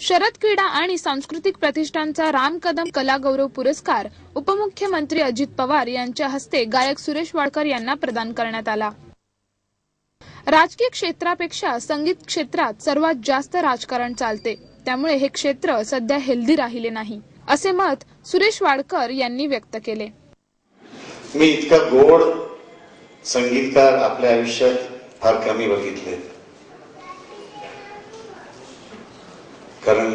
शरद क्रीडा आणि सांस्कृतिक प्रतिष्ठानचा राम कदम कला गौरव पुरस्कार उपमुख्यमंत्री अजित पवार यांच्या हस्ते गायक सुरेश वाडकर यांना प्रदान करण्यात आला. राजकीय क्षेत्रापेक्षा संगीत क्षेत्रात सर्वात जास्त राजकारण चालते. त्यामुळे हे क्षेत्र सध्या हेल्दी राहिले नाही असे मत सुरेश वाडकर यांनी व्यक्त केले. मी इतका गोड संगीतकार आपल्या आयुष्यात फार कमी बघितले कारण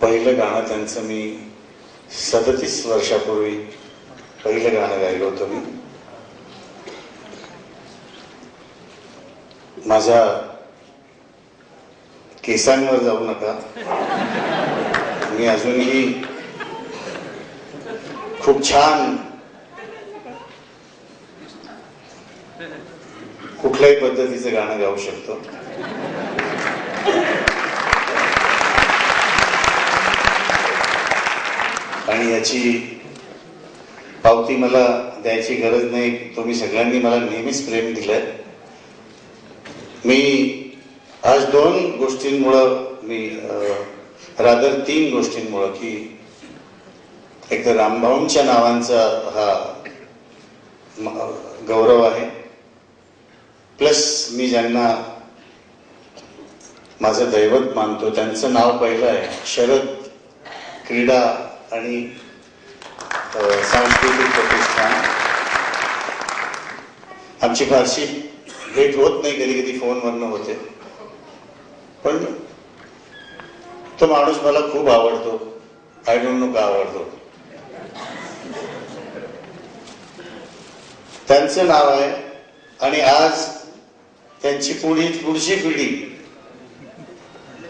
पहिलं गाणं त्यांचं मी सदतीस वर्षापूर्वी पहिलं गाणं गायलं होतं मी. माझ्या केसांवर जाऊ नका. मी अजूनही खूप छान कुठल्याही पद्धतीचं गाणं गाऊ शकतो. आणि याची पावती मला द्यायची गरज नाही. तुम्ही सगळ्यांनी मला नेहमीच प्रेम दिलंय. मी आज दोन गोष्टींमुळं मी रादर तीन गोष्टींमुळं की एक तर रामभाऊंच्या नावांचा हा गौरव आहे. प्लस मी ज्यांना माझं दैवत मानतो त्यांचं नाव पहिलं आहे. शरद क्रीडा आणि सांस्कृतिक प्रतिष्ठान. आमची फारशी भेट होत नाही कधी कधी फोनवरनं होते. पण तो माणूस मला खूप आवडतो. आय डोंट नो का आवडतो. त्यांचं नाव आहे आणि आज त्यांची पुढी पुढची पिढी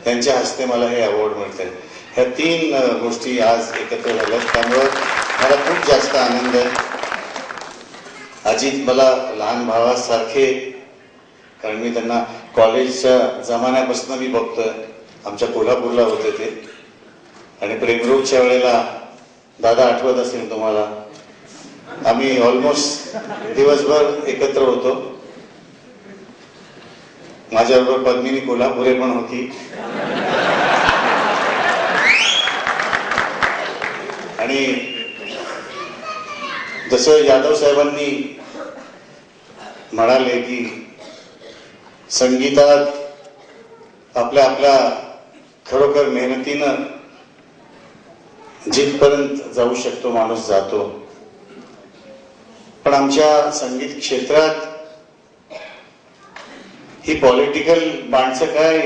त्यांच्या हस्ते मला हे अवॉर्ड मिळते ह्या तीन गोष्टी आज एकत्र झाल्यात. त्यामुळं मला खूप जास्त आनंद आहे. अजित मला लहान भावासारखे कारण मी त्यांना कॉलेजच्या जमान्यापासून मी बघतोय. आमच्या कोल्हापूरला होते ते. आणि प्रेमरोगच्या वेळेला दादा आठवत असेल तुम्हाला आम्ही ऑलमोस्ट दिवसभर एकत्र होतो. माझ्याबरोबर पद्मिनी कोल्हापुरे पण होती. आणि जसं यादव साहेबांनी म्हणाले की संगीतात आपल्या आपल्या खरोखर मेहनतीनं जिथपर्यंत जाऊ शकतो माणूस जातो. पण आमच्या संगीत क्षेत्रात ही पॉलिटिकल माणसं काय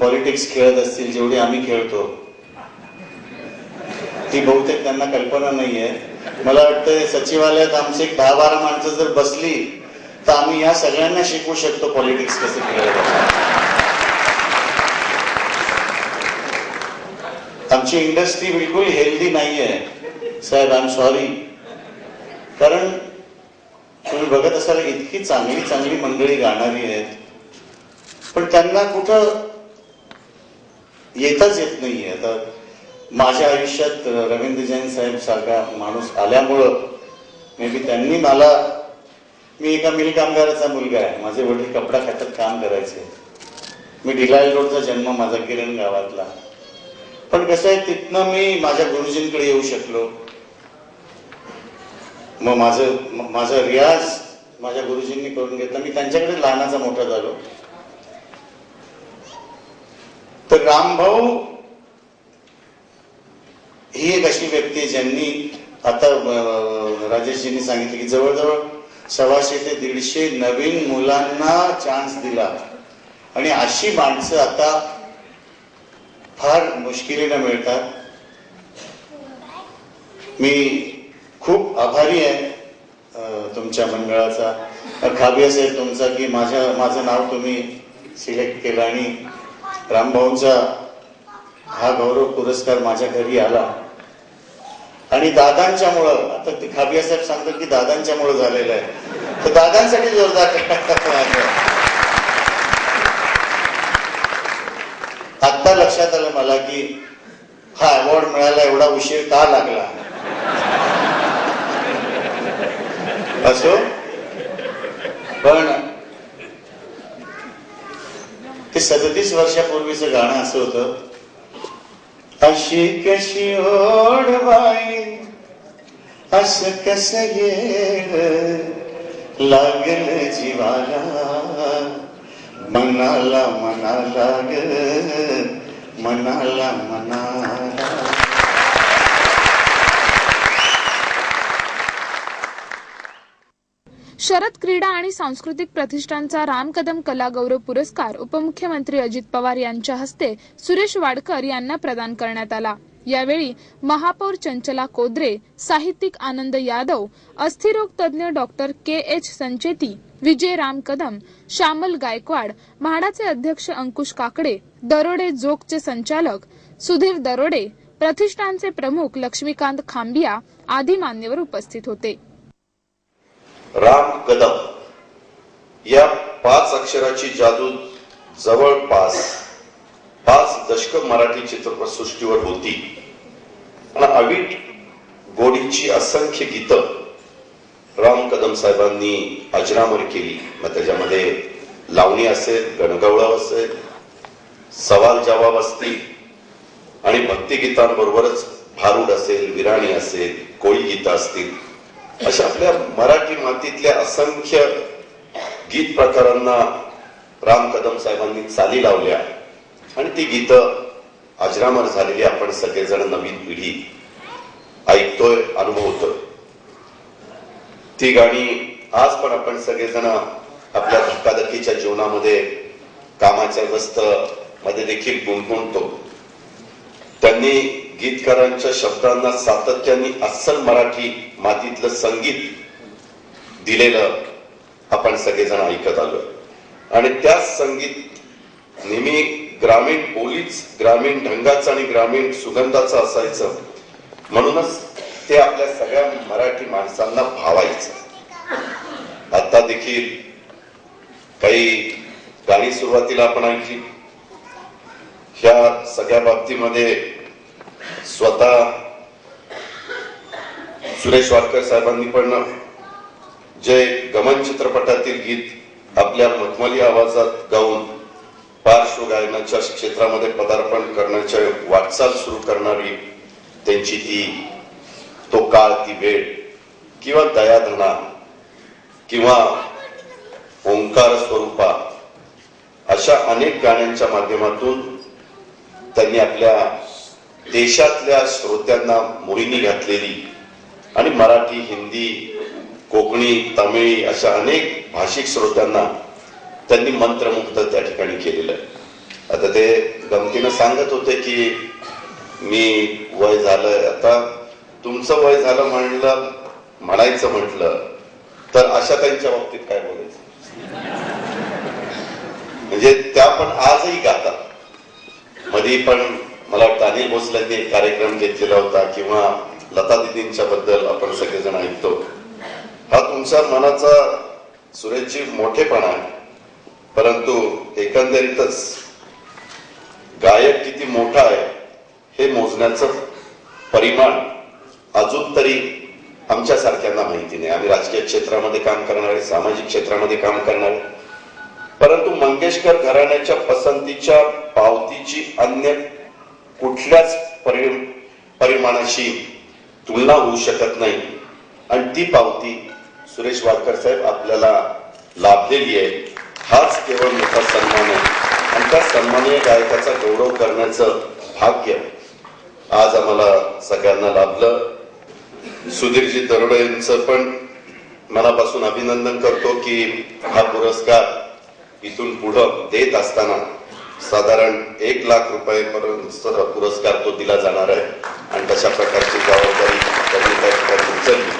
पॉलिटिक्स खेळत असतील जेवढी आम्ही खेळतो ती बहुतेक त्यांना कल्पना नाहीये. मला वाटतं सचिवालयात आमची एक दहा बारा माणसं जर बसली तर आम्ही या सगळ्यांना शिकवू शकतो पॉलिटिक्स कसं खेळायचं आमची इंडस्ट्री बिलकुल हेल्दी नाही आहे साहेब आय एम सॉरी कारण तुम्ही बघत असाल इतकी चांगली चांगली मंडळी गाणारी आहेत. पण त्यांना कुठं येताच येत नाहीये. आता माझ्या आयुष्यात रवींद्र जैन साहेब सारखा माणूस आल्यामुळं मे बी त्यांनी मला मी एका मिल कामगाराचा मुलगा आहे. माझे वडील कपडा खात्यात काम करायचे. मी डिलायल रोडचा जन्म माझा किरण गावातला. पण कसं आहे तिथनं मी माझ्या गुरुजींकडे येऊ शकलो. मग माझं माझा रियाज माझ्या गुरुजींनी करून घेतला. मी त्यांच्याकडे लहानाचा मोठा झालो. तर रामभाऊ ही एक अशी व्यक्ती आहे ज्यांनी आता राजेशजींनी सांगितलं की जवळजवळ सव्वाशे ते दीडशे नवीन मुलांना चान्स दिला. आणि अशी माणसं आता फार मुश्किलीनं मिळतात. मी खूप आभारी आहे तुमच्या मंडळाचा. खाबी साहेब तुमचा की माझ्या माझं नाव तुम्ही सिलेक्ट केलं आणि रामभाऊंचा हा गौरव पुरस्कार माझ्या घरी आला. आणि दादांच्यामुळं आता ते खाबिया साहेब सांगतात की दादांच्यामुळं झालेलं आहे. तर दादांसाठी जोरदार आत्ता लक्षात आलं मला की हा अवॉर्ड मिळायला एवढा उशीर का लागला? असो? पण ते ते सदतीस वर्षापूर्वीचं गाणं असं होतं अशी कशी ओढ बाई असं कस येड लागल जीवाला. मनाला मनाला ग मनाला मनाला शरद क्रीडा आणि सांस्कृतिक प्रतिष्ठानचा राम कदम कला गौरव पुरस्कार उपमुख्यमंत्री अजित पवार यांच्या हस्ते सुरेश वाडकर यांना प्रदान करण्यात आला. यावेळी महापौर चंचला कोद्रे साहित्यिक आनंद यादव अस्थिरोग तज्ज्ञ doctor K H Sancheti Vijay Ram Kadam Shyamal Gaikwad म्हाडाचे अध्यक्ष अंकुश काकडे दरोडे जोगचे संचालक सुधीर दरोडे प्रतिष्ठानचे प्रमुख लक्ष्मीकांत खांबिया आदी मान्यवर उपस्थित होते. राम कदम. या पाच अक्षराची जादू जवळपास पाच दशक मराठी चित्रपट सृष्टीवर होती. आणि अवीट गोडीची असंख्य गीतं राम कदम साहेबांनी अजरामर केली. मग त्याच्यामध्ये लावणी असेल गणगवळा असेल सवाल जवाब असतील. आणि भक्तिगीतांबरोबरच भारूड असेल विराणी असेल कोळी गीतं असतील. अशा आपल्या मराठी मातीतल्या असंख्य गीत प्रकारांना राम कदम साहेबांनी चाली लावल्या. आणि ती गीत अजरामर झालेली आपण सगळेजण नवीन पिढी ऐकतोय अनुभवतोय. ती गाणी आज पण आपण सगळेजण आपल्या धक्काधक्कीच्या जीवनामध्ये कामाच्या व्यस्त मध्ये देखील गुणगुणतो त्यांनी गीतकारांच्या शब्दांना सातत्याने अस्सल मराठी मातीतलं संगीत दिलेलं आपण सगळेजण ऐकत आलो. आणि त्याच संगीत नेहमी ग्रामीण बोलीच ग्रामीण ढंगाचं आणि ग्रामीण सुगंधाचं असायचं. म्हणूनच ते आपल्या सगळ्या मराठी माणसांना भावायचं. आता देखील काही गाणी सुरुवातीला आपण ऐकली. ह्या सगळ्या बाबतीमध्ये स्वतः सुरेश वाडकर साहेबांनी पण जे गमन चित्रपटातील गीत आपल्या मखमली आवाजात गाऊन पार्श्व गायनाच्या क्षेत्रामध्ये पदार्पण करण्याच्या वाटचाल सुरू करणारी त्यांची ती तो काळ ती वेळ किंवा दयाधना किंवा ओंकार स्वरूपा अशा अनेक गाण्यांच्या माध्यमातून त्यांनी आपल्या देशातल्या श्रोत्यांना मोहिनी घातलेली आणि मराठी हिंदी कोकणी तमिळ अशा अनेक भाषिक श्रोत्यांना त्यांनी मंत्रमुग्ध त्या ठिकाणी केलेलं आहे. आता ते गमतीनं सांगत होते की मी वय झालं आता तुमचं वय झालं म्हणलं म्हणायचं म्हटलं तर अशा त्यांच्या बाबतीत काय बोलायचं? म्हणजे त्या पण आजही गातात. मध्ये पण मला वाटतं अनिल भोसलेंनी एक कार्यक्रम घेतलेला होता किंवा लता दिदींच्या बद्दल आपण सगळेजण ऐकतो. हा तुमच्या मनाचा सुरेशजी मोठेपणा आहे. परंतु एकंदरीतच गायक किती मोठा आहे हे मोजण्याचं परिमाण अजून तरी आमच्या सारख्यांना माहिती नाही. आम्ही राजकीय क्षेत्रामध्ये काम करणारे सामाजिक क्षेत्रामध्ये काम करणारे परंतु मंगेशकर घराण्याच्या पसंतीच्या पावतीची अन्य कुठल्याच परि परिमाणाशी तुलना होऊ शकत नाही. आणि ती पावती सुरेश वाडकर साहेब आपल्याला लाभलेली आहे. हाच केवळ मोठा सन्मान आहे. आणि त्या सन्मानीय गायकाचा गौरव करण्याचं भाग्य आज आम्हाला सगळ्यांना लाभलं. सुधीरजी दरोडे यांचं पण मनापासून अभिनंदन करतो की हा पुरस्कार इथून पुढं देत असताना साधारण एक लाख रुपयेपर्यंत पुरस्कार तो दिला जाणार आहे. आणि तशा प्रकारची जबाबदारी त्यांनी त्या ठिकाणी उचलली.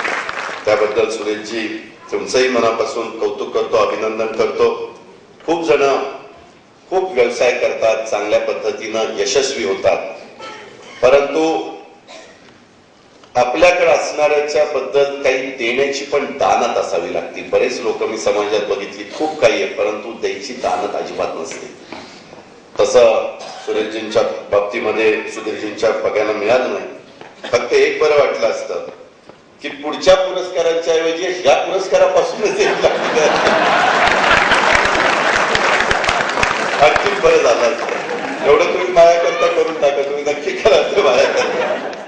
त्याबद्दल सुरेशजी तुमचंही मनापासून कौतुक करतो अभिनंदन करतो. खूप जण खूप व्यवसाय करतात चांगल्या पद्धतीनं यशस्वी होतात. परंतु आपल्याकडे असणाऱ्याच्या बद्दल काही देण्याची पण दानत असावी लागते. बरेच लोक मी समाजात बघितली खूप काही आहे परंतु द्यायची दानत अजिबात नसते. तसा सुरेशजींच्या बाबतीमध्ये सुधीरजींच्या बघायला मिळालं नाही. फक्त एक बरं वाटलं असतं की पुढच्या पुरस्कारांच्या ऐवजी या पुरस्कारापासूनच एक आणखी बरं झालं एवढं तुम्ही माझ्याकरता करता करून टाका तुम्ही नक्की करा माझ्याकरता